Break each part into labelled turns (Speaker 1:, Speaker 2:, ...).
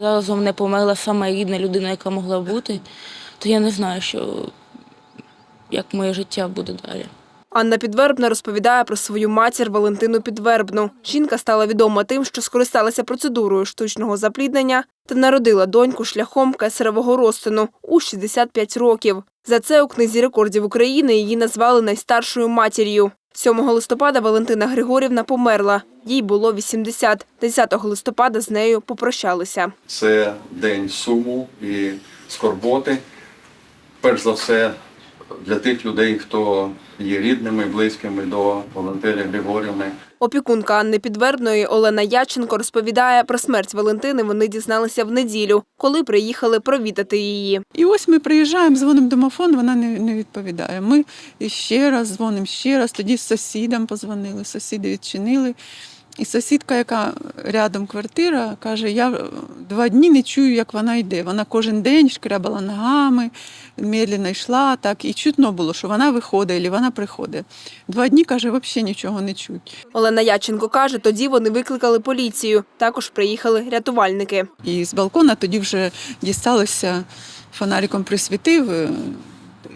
Speaker 1: Зараз у мене померла сама рідна людина, яка могла бути, то я не знаю, що як моє життя буде далі.
Speaker 2: Анна Підвербна розповідає про свою матір Валентину Підвербну. Жінка стала відома тим, що скористалася процедурою штучного запліднення та народила доньку шляхом кесаревого розтину у 65 років. За це у книзі рекордів України її назвали найстаршою матір'ю. 7 листопада Валентина Григорівна померла. Їй було 80. 10 листопада з нею попрощалися.
Speaker 3: Це день суму і скорботи. Перш за все, для тих людей, хто є рідними, близькими до Валентини Григорівни.
Speaker 2: Опікунка Анни Підвербної Олена Яченко розповідає про смерть Валентини. Вони дізналися в неділю, коли приїхали провідати її.
Speaker 4: І ось ми приїжджаємо, дзвонимо домофон, вона не, не відповідає. Ми ще раз дзвонимо, ще раз. Тоді сусідам позвонили, сусіди відчинили. І сусідка, яка рядом квартира, каже: я два дні не чую, як вона йде. Вона кожен день шкрябала ногами, медленно йшла, так, і чутно було, що вона виходить, або вона приходить. Два дні, каже, взагалі нічого не чуть.
Speaker 2: Олена Яченко каже, тоді вони викликали поліцію. Також приїхали рятувальники.
Speaker 4: І з балкона тоді вже дісталося, фонариком присвітив е,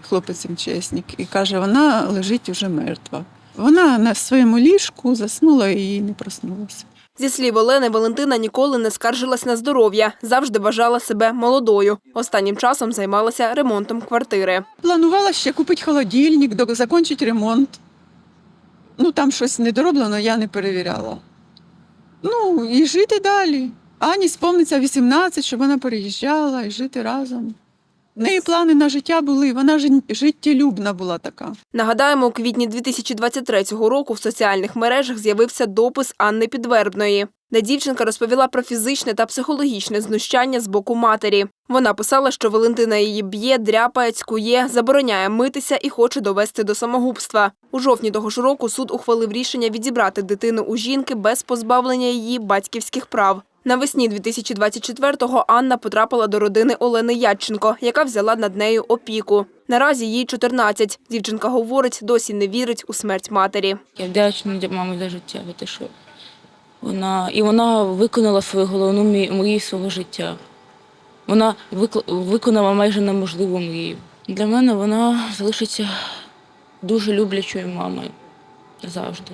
Speaker 4: хлопець МЧСник і каже, вона лежить уже мертва. Вона на своєму ліжку заснула і не проснулася.
Speaker 2: Зі слів Олени, Валентина ніколи не скаржилась на здоров'я, завжди вважала себе молодою. Останнім часом займалася ремонтом квартири.
Speaker 4: Планувала ще купити холодильник, закінчити ремонт. Ну, там щось недороблено, я не перевіряла. Ну, і жити далі. Ані сповниться 18, щоб вона переїжджала і жити разом. В неї плани на життя були, вона життєлюбна була така.
Speaker 2: Нагадаємо, у квітні 2023 року в соціальних мережах з'явився допис Анни Підвербної, де дівчинка розповіла про фізичне та психологічне знущання з боку матері. Вона писала, що Валентина її б'є, дряпає, цькує, забороняє митися і хоче довести до самогубства. У жовтні того ж року суд ухвалив рішення відібрати дитину у жінки без позбавлення її батьківських прав. Навесні 2024-го Анна потрапила до родини Олени Ядченко, яка взяла над нею опіку. Наразі їй 14. Дівчинка говорить, досі не вірить у смерть матері.
Speaker 1: Я вдячна для мами за життя, за те, що вона і вона виконала свою головну мрію свого життя. Вона виконала майже неможливу мрію. Для мене вона залишиться дуже люблячою мамою завжди,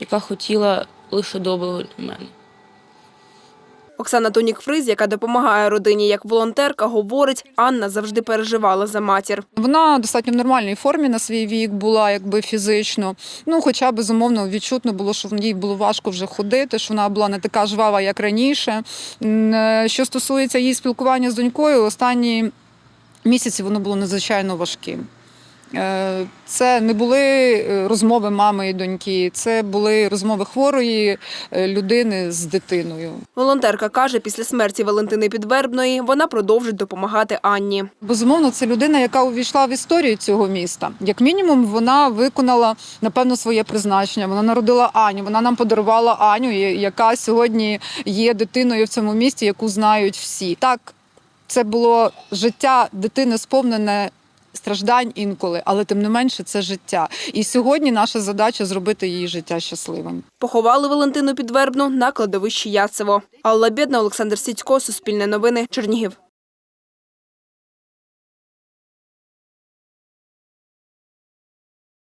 Speaker 1: яка хотіла лише доброго для мене.
Speaker 2: Оксана Тонік-Фриз, яка допомагає родині як волонтерка, говорить, Анна завжди переживала за матір.
Speaker 5: Вона достатньо в нормальній формі на свій вік була, якби фізично. Ну, хоча безумовно відчутно було, що їй було важко вже ходити, що вона була не така жвава, як раніше. Е, Що стосується її спілкування з донькою, останні місяці воно було надзвичайно важким. Е, Це не були е, розмови мами і доньки, це були розмови хворої е, людини з дитиною.
Speaker 2: Волонтерка каже, після смерті Валентини Підвербної вона продовжить допомагати Анні.
Speaker 5: Безумовно, це людина, яка увійшла в історію цього міста. Як мінімум, вона виконала напевно своє призначення. Вона народила Аню. Вона нам подарувала Аню, яка сьогодні є дитиною в цьому місті, яку знають всі. Так, це було життя дитини сповнене. Страждань інколи, але тим не менше це життя. І сьогодні наша задача зробити її життя щасливим.
Speaker 2: Поховали Валентину Підвербну на кладовищі Яцево. Алла Бєдна, Олександр Сідько, Суспільне новини, Чернігів.